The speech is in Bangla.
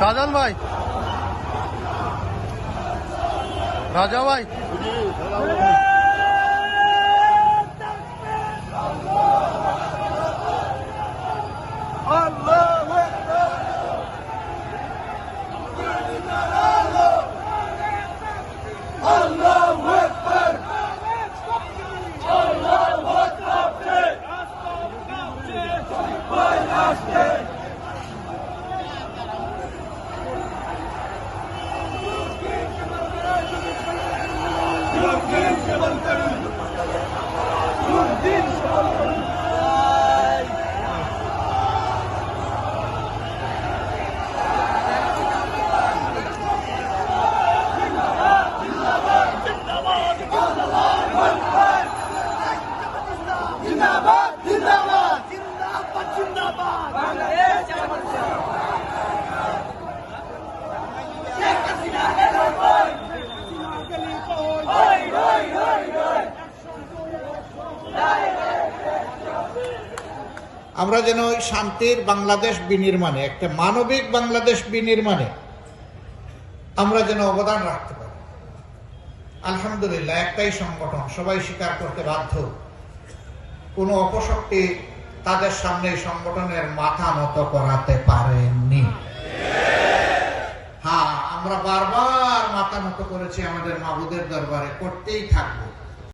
শাহজাহান ভাই। রাজা ভাই। আমরা যেন ওই শান্তির বাংলাদেশ বিনির্মাণে, একটা মানবিক বাংলাদেশ বিনির্মাণে আমরা যেন অবদান রাখতে পারি। আলহামদুলিল্লাহ, একটাই সংগঠন, সবাই স্বীকার করতে বাধ্য। কোনো অপশক্তি তাদের সামনে সংগঠনের মাথা নত করাতে পারেননি। হ্যাঁ আমরা বারবার মাথা নত করেছি আমাদের মাবুদের দরবারে, করতেই থাকব।